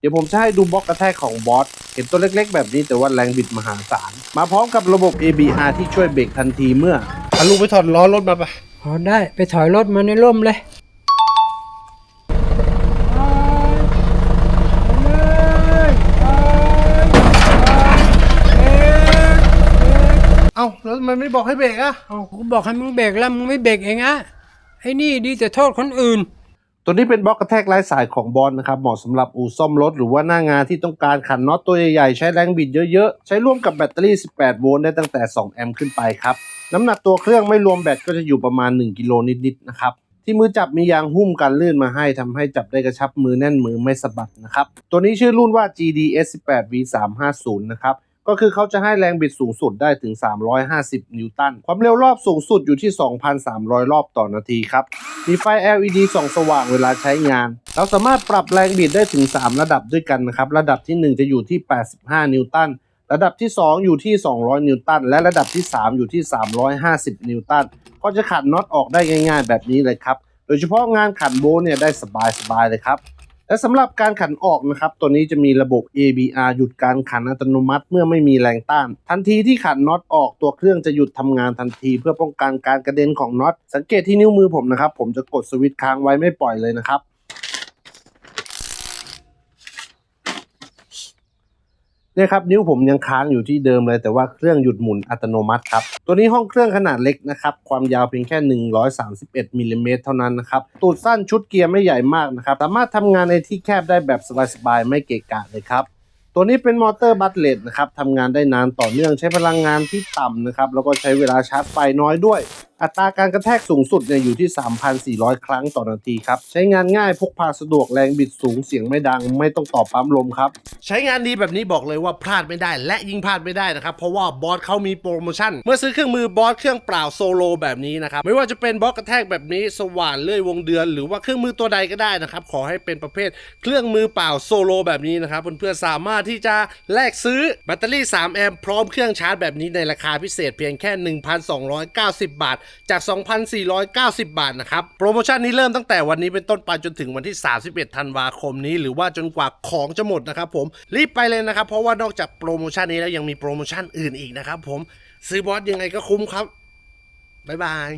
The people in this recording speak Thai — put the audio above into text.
เดี๋ยวผมจะให้ดูบล็อกกระแทกของบอส เห็นตัวเล็กๆ แบบนี้แต่ว่าแรงบิดมหาศาล มาพร้อมกับระบบ ABR ที่ช่วยเบรกทันทีเมื่ออาลุงไปถอดล้อรถมาปะพอได้ไปถอยรถมาในร่มเลยเอ้าแล้วทำไมไม่บอกให้เบรกอะ เอากูบอกให้มึงเบรกแล้วมึงไม่เบรกเองอะไอ้นี่ดีแต่โทษคนอื่น ตัวนี้เป็นบล็อกกระแทกไร้สายของบอลนะครับเหมาะสำหรับอู่ซ่อมรถหรือว่าหน้างานที่ต้องการขันน็อตตัวใหญ่ๆ ใช้แรงบิดเยอะๆ ใช้ร่วมกับแบตเตอรี่ 18 โวลต์ได้ตั้งแต่ 2 แอมป์ขึ้นไปครับ น้ำหนักตัวเครื่องไม่รวมแบตก็จะอยู่ประมาณ 1 กิโลนิดๆนะครับที่มือจับมียางหุ้มกันลื่นมาให้ทำให้จับได้กระชับมือแน่นมือไม่สะบัดนะครับ ตัวนี้ชื่อรุ่นว่า GDS 18 V350 นะครับ ก็คือเขาจะให้แรงบิดสูงสุดได้ถึง 350 นิวตัน ความเร็วรอบสูงสุดอยู่ที่ 2,300 รอบต่อนาทีครับ มีไฟ LED ส่องสว่างเวลาใช้งาน เราสามารถปรับแรงบิดได้ถึง 3 ระดับด้วยกันนะครับ ระดับที่ 1 จะอยู่ที่ 85 นิวตัน ระดับที่ 2 อยู่ที่ 200 นิวตัน และระดับที่ 3 อยู่ที่ 350 นิวตัน ก็จะขันน็อตออกได้ง่าย ๆ แบบนี้เลยครับ โดยเฉพาะงานขันโบเนี่ยได้สบายๆเลยครับ และสำหรับการขันออกนะครับ ตัวนี้จะมีระบบ ABR หยุดการขันอัตโนมัติเมื่อไม่มีแรงต้าน ทันทีที่ขันน็อตออกตัวเครื่องจะหยุดทำงานทันที เพื่อป้องกันการกระเด็นของน็อตสังเกตที่นิ้วมือผมนะครับ ผมจะกดสวิตช์ค้างไว้ไม่ปล่อยเลยนะครับ เนี่ยครับนิ้วผมยังค้างอยู่ที่เดิมเลย แต่ว่าเครื่องหยุดหมุนอัตโนมัติครับ ตัวนี้ห้องเครื่องขนาดเล็กนะครับ ความยาวเพียงแค่ 131มิลลิเมตรเท่านั้นนะครับ ตูดสั้นชุดเกียร์ไม่ใหญ่มากนะครับ สามารถทำงานในที่แคบได้แบบสบายๆ ไม่เกะกะเลยครับตัวนี้เป็นมอเตอร์บัตเลตนะครับทำงานได้นานต่อเนื่องใช้พลังงานที่ต่ำนะครับ แล้วก็ใช้เวลาชาร์จไฟน้อยด้วย อัตราการกระแทกสูงสุดเนี่ยอยู่ที่ 3,400 ครั้งต่อนาทีครับ ใช้งานง่ายพกพาสะดวกแรงบิดสูงเสียงไม่ดัง ไม่ต้องต่อปั๊มลมครับ ใช้งานดีแบบนี้บอกเลยว่าพลาดไม่ได้ และยิ่งพลาดไม่ได้นะครับ เพราะว่าบอสเขามีโปรโมชั่น เมื่อซื้อเครื่องมือบอสเครื่องเปล่าโซโลแบบนี้นะครับ ไม่ว่าจะเป็นบอสกระแทกแบบนี้สว่านเลื่อยวงเดือน หรือว่าเครื่องมือตัวใดก็ได้นะครับขอให้เป็นประเภทเครื่องมือเปล่าโซโลแบบนี้นะครับเพื่อนๆสามารถที่จะแลกซื้อแบตเตอรี่ 3 แอมป์พร้อมเครื่องชาร์จแบบนี้ในราคาพิเศษเพียงแค่ 1,290 บาทจาก 2,490 บาทนะครับ โปรโมชั่นนี้เริ่มตั้งแต่วันนี้เป็นต้นไปจนถึงวันที่ 31 ธันวาคมนี้ หรือว่าจนกว่าของจะหมดนะครับผม รีบไปเลยนะครับ เพราะว่านอกจากโปรโมชั่นนี้แล้วยังมีโปรโมชั่นอื่นอีกนะครับผม ซื้อบอสยังไงก็คุ้มครับ บ๊ายบาย